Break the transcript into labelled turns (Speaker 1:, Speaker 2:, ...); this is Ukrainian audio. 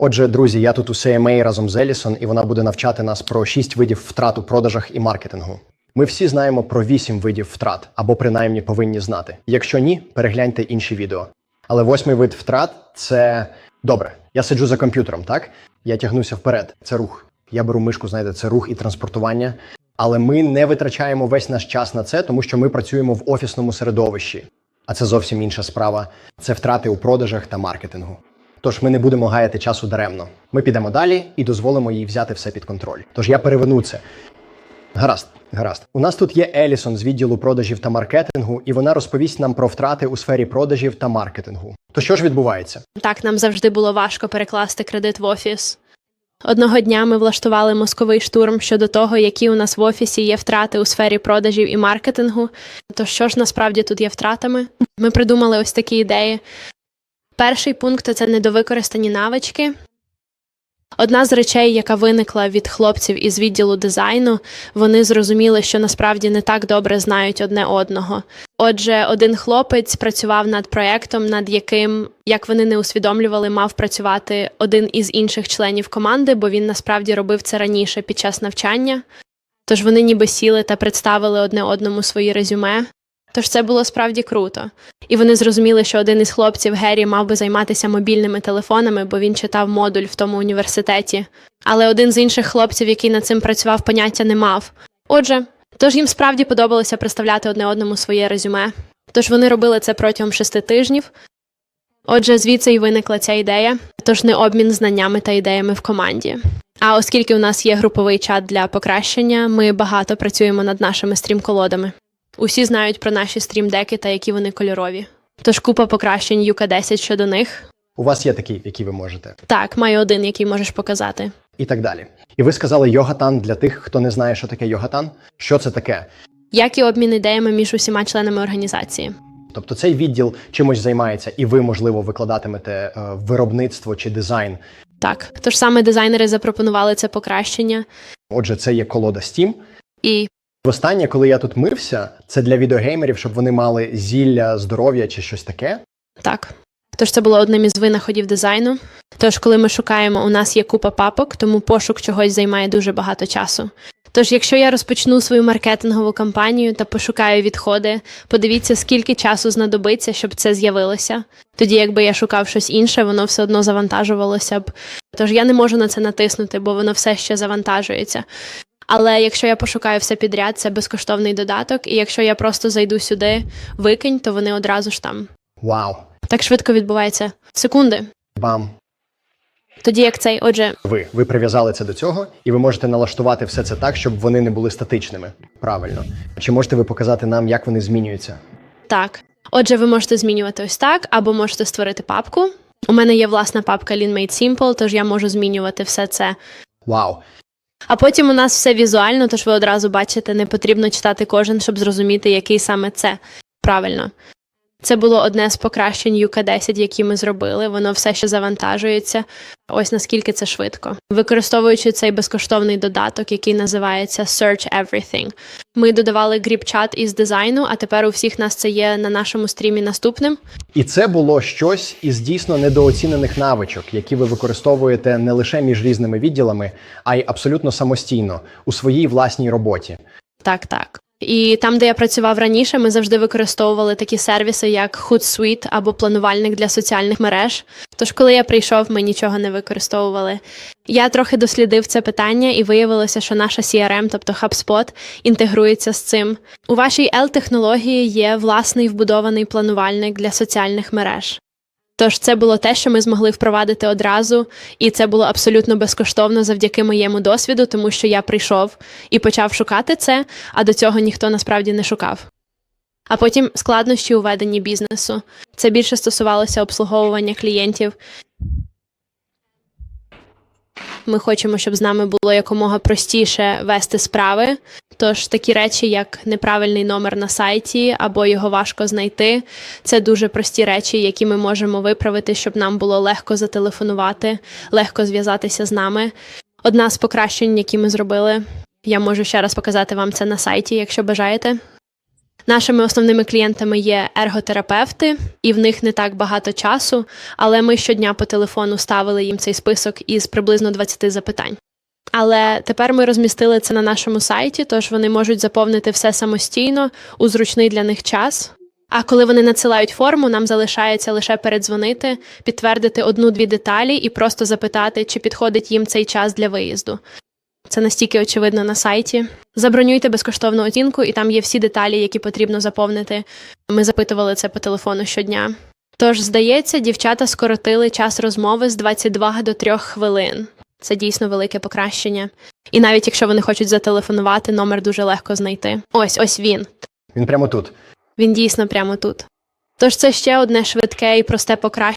Speaker 1: Отже, друзі, я тут у CMA разом з Елісон, і вона буде навчати нас про 6 видів втрат у продажах і маркетингу. Ми всі знаємо про 8 видів втрат, або принаймні повинні знати. Якщо ні, перегляньте інші відео. Але восьмий вид втрат це добре. Я сиджу за комп'ютером, так? Я тягнуся вперед. Це рух. Я беру мишку, знаєте, це рух і транспортування. Але ми не витрачаємо весь наш час на це, тому що ми працюємо в офісному середовищі. А це зовсім інша справа. Це втрати у продажах та маркетингу. Тож ми не будемо гаяти часу даремно. Ми підемо далі і дозволимо їй взяти все під контроль. Тож я переверну це. Гаразд, гаразд. У нас тут є Елісон з відділу продажів та маркетингу, і вона розповість нам про втрати у сфері продажів та маркетингу. То що ж відбувається?
Speaker 2: Так, нам завжди було важко перекласти кредит в офіс. Одного дня ми влаштували мозковий штурм щодо того, які у нас в офісі є втрати у сфері продажів і маркетингу. То що ж насправді тут є втратами? Ми придумали ось такі ідеї. Перший пункт це недовикористані навички. Одна з речей, яка виникла від хлопців із відділу дизайну, вони зрозуміли, що насправді не так добре знають одне одного. Отже, один хлопець працював над проектом, над яким, як вони не усвідомлювали, мав працювати один із інших членів команди, бо він насправді робив це раніше під час навчання. Тож вони ніби сіли та представили одне одному свої резюме. Тож це було справді круто. І вони зрозуміли, що один із хлопців Геррі мав би займатися мобільними телефонами, бо він читав модуль в тому університеті. Але один з інших хлопців, який над цим працював, поняття не мав. Отже, тож їм справді подобалося представляти одне одному своє резюме. Тож вони робили це протягом шести тижнів. Отже, звідси й виникла ця ідея, тож не обмін знаннями та ідеями в команді. А оскільки у нас є груповий чат для покращення, ми багато працюємо над нашими стрім-колодами. Усі знають про наші стрім-деки та які вони кольорові. Тож купа покращень UK10 щодо них.
Speaker 1: У вас є такі, які ви можете,
Speaker 2: Так, маю один, який можеш показати.
Speaker 1: і так далі. І ви сказали йогатан для тих, хто не знає, що таке йогатан. Що це таке?
Speaker 2: Як і обмін ідеями між усіма членами організації.
Speaker 1: Тобто цей відділ чимось займається, і ви, можливо, викладатимете е, виробництво чи дизайн.
Speaker 2: Так, тож саме дизайнери запропонували це покращення,
Speaker 1: Отже, це є колода Steam.
Speaker 2: і
Speaker 1: Востаннє, коли я тут мився, це для відеогеймерів, щоб вони мали зілля здоров'я чи щось таке.
Speaker 2: так. Тож це було одним із винаходів дизайну. Тож, коли ми шукаємо, у нас є купа папок, тому пошук чогось займає дуже багато часу. Тож, якщо я розпочну свою маркетингову кампанію та пошукаю відходи, подивіться, скільки часу знадобиться, щоб це з'явилося. Тоді, якби я шукав щось інше, воно все одно завантажувалося б. Тож я не можу на це натиснути, бо воно все ще завантажується. Але якщо я пошукаю все підряд, це безкоштовний додаток, і якщо я просто зайду сюди, викинь, то вони одразу ж там.
Speaker 1: Вау!
Speaker 2: Так швидко відбувається. Секунди.
Speaker 1: Бам!
Speaker 2: Тоді як цей, отже,
Speaker 1: Ви ви прив'язали це до цього, і ви можете налаштувати все це так, щоб вони не були статичними. Правильно. Чи можете ви показати нам, як вони змінюються?
Speaker 2: так. Отже, ви можете змінювати ось так, або можете створити папку. У мене є власна папка Lean Made Simple, тож я можу змінювати все це.
Speaker 1: Вау!
Speaker 2: А потім у нас все візуально, тож ви одразу бачите, не потрібно читати кожен, щоб зрозуміти, який саме це. Правильно. Це було одне з покращень UK10, які ми зробили. Воно все ще завантажується. Ось наскільки це швидко. Використовуючи цей безкоштовний додаток, який називається Search Everything. Ми додавали гріп-чат із дизайну, а тепер у всіх нас це є на нашому стрімі наступним.
Speaker 1: І це було щось із дійсно недооцінених навичок, які ви використовуєте не лише між різними відділами, а й абсолютно самостійно у своїй власній роботі.
Speaker 2: Так, так. І там, де я працював раніше, ми завжди використовували такі сервіси, як Hootsuite або планувальник для соціальних мереж. Тож, коли я прийшов, ми нічого не використовували. Я трохи дослідив це питання, і виявилося, що наша CRM, тобто HubSpot, інтегрується з цим. У вашій L-технології є власний вбудований планувальник для соціальних мереж. Тож це було те, що ми змогли впровадити одразу, і це було абсолютно безкоштовно завдяки моєму досвіду, тому що я прийшов і почав шукати це, а до цього ніхто насправді не шукав. А потім складнощі у веденні бізнесу. Це більше стосувалося обслуговування клієнтів. Ми хочемо, щоб з нами було якомога простіше вести справи. Тож такі речі, як неправильний номер на сайті або його важко знайти, це дуже прості речі, які ми можемо виправити, щоб нам було легко зателефонувати, легко зв'язатися з нами. Одна з покращень, які ми зробили, я можу ще раз показати вам це на сайті, якщо бажаєте. Нашими основними клієнтами є ерготерапевти, і в них не так багато часу, але ми щодня по телефону ставили їм цей список із приблизно 20 запитань. Але тепер ми розмістили це на нашому сайті, тож вони можуть заповнити все самостійно у зручний для них час. А коли вони надсилають форму, нам залишається лише передзвонити, підтвердити одну-дві деталі і просто запитати, чи підходить їм цей час для виїзду. Це настільки очевидно на сайті. Забронюйте безкоштовну оцінку, і там є всі деталі, які потрібно заповнити. Ми запитували це по телефону щодня. Тож, здається, дівчата скоротили час розмови з 22 до 3 хвилин. Це дійсно велике покращення. І навіть якщо вони хочуть зателефонувати, номер дуже легко знайти. Ось ось він.
Speaker 1: Він прямо тут.
Speaker 2: Він дійсно прямо тут. Тож це ще одне швидке і просте покращення.